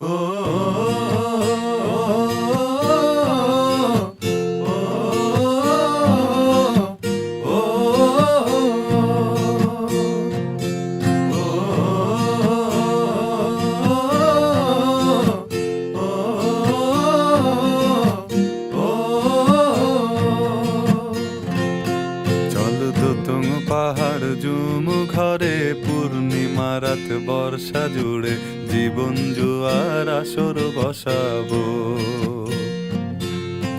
চল রাত বর্ষা জুড়ে জীবন জুয়ার আসর বসাবো।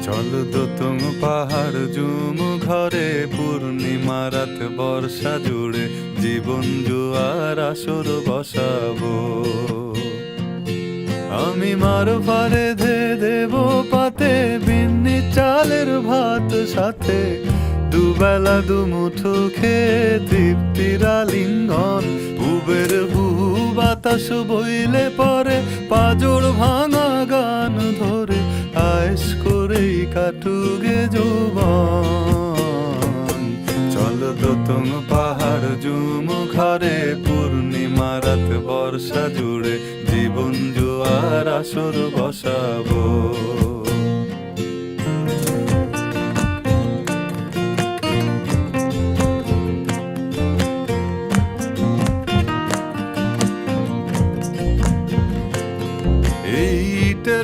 চল তুং পাহাড় জুম ঘরে, পূর্ণিমা রাত বর্ষা জুড়ে জীবন জুয়ার আসর বসাবো। আমি মার পারে ধে দেব পাতে, বিন্নি চালের ভাত সাথে। দুবেলা দুমুঠো খেয়ে তৃপ্তির বহু বাতাস বইলে পরে পাজর ভাঙা গান ধরে আয়েস করেই কাটুগে যৌবন। চল দোতং পাহাড় জুম ঘরে, পূর্ণিমা রাত বর্ষা জুড়ে জীবন জোয়ার আসর বসাবো।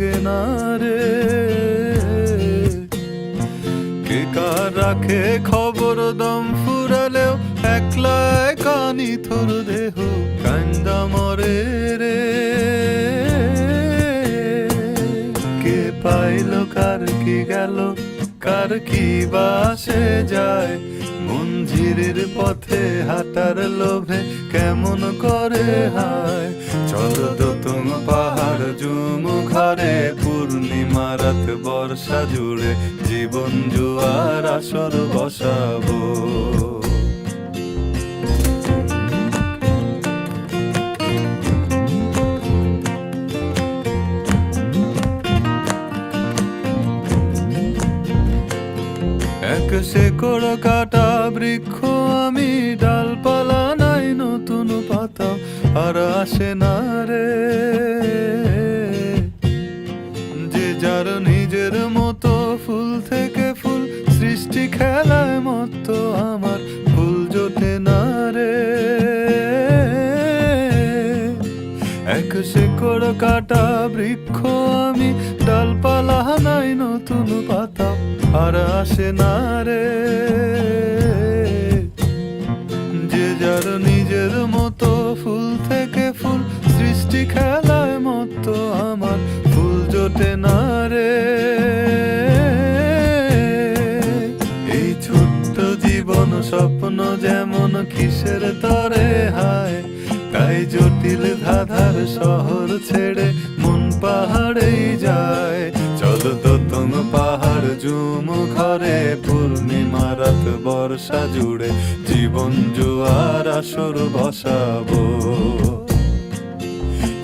লাগে না রে। কে কার রাখে খবর দম ফুরালেও একলা কানি থর দেহ কান্দা মরে রে। কে পাইল, কার কি গেল, কার কি বাসে যায়। মঞ্জিরের পথে হাঁটার লোভে কেমন করে হায়। চল বর্ষা জুড়ে জীবন জুয়ার আসর বসাবো। এক শেকড় কাটা বৃক্ষ এক শেকড় কাটা বৃক্ষ আমি, ডালপালা নাই নতুন পাতা, আর আসে না রে। যে যার নিজের মতো ফুল থেকে ফুল, সৃষ্টি খেলায় মতো আমার, ফুল জোটে না রে। এই ছোট্ট জীবন স্বপ্ন যেমন কিসের তাই জটিল শহর ছেড়ে মন পাহাড়েই যায়। চল তো তুম পাহাড় জুম ঘরে, পূর্ণিমা রাত বর্ষা জুড়ে জীবন জোয়ার আসর বসাবো।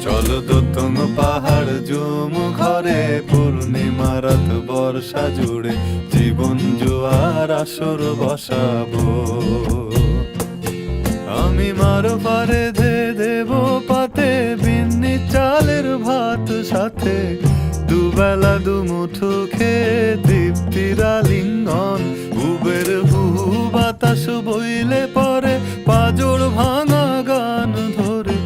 চল দোতম পাহাড় জুম ঘরে, পূর্ণিমা রাত বর্ষা জুড়ে জীবন জোয়ার আসর বসাবো। আমি মার পারে ধে দেব হাতে দুবেলা দুমুঠো খেয়ে তৃপ্তির আলিঙ্গন। উবের হুহু বাতাস বইলে পরে পাজর ভাঙা গান ধরে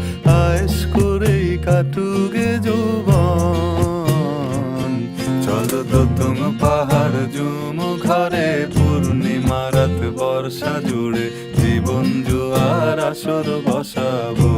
আয়েস করেই কাটুগে যৌবন। চল দতম পাহাড় জুম ঘরে, পূর্ণিমা রাত বর্ষা জুড়ে জীবন জুয়ার আসর বসাবো।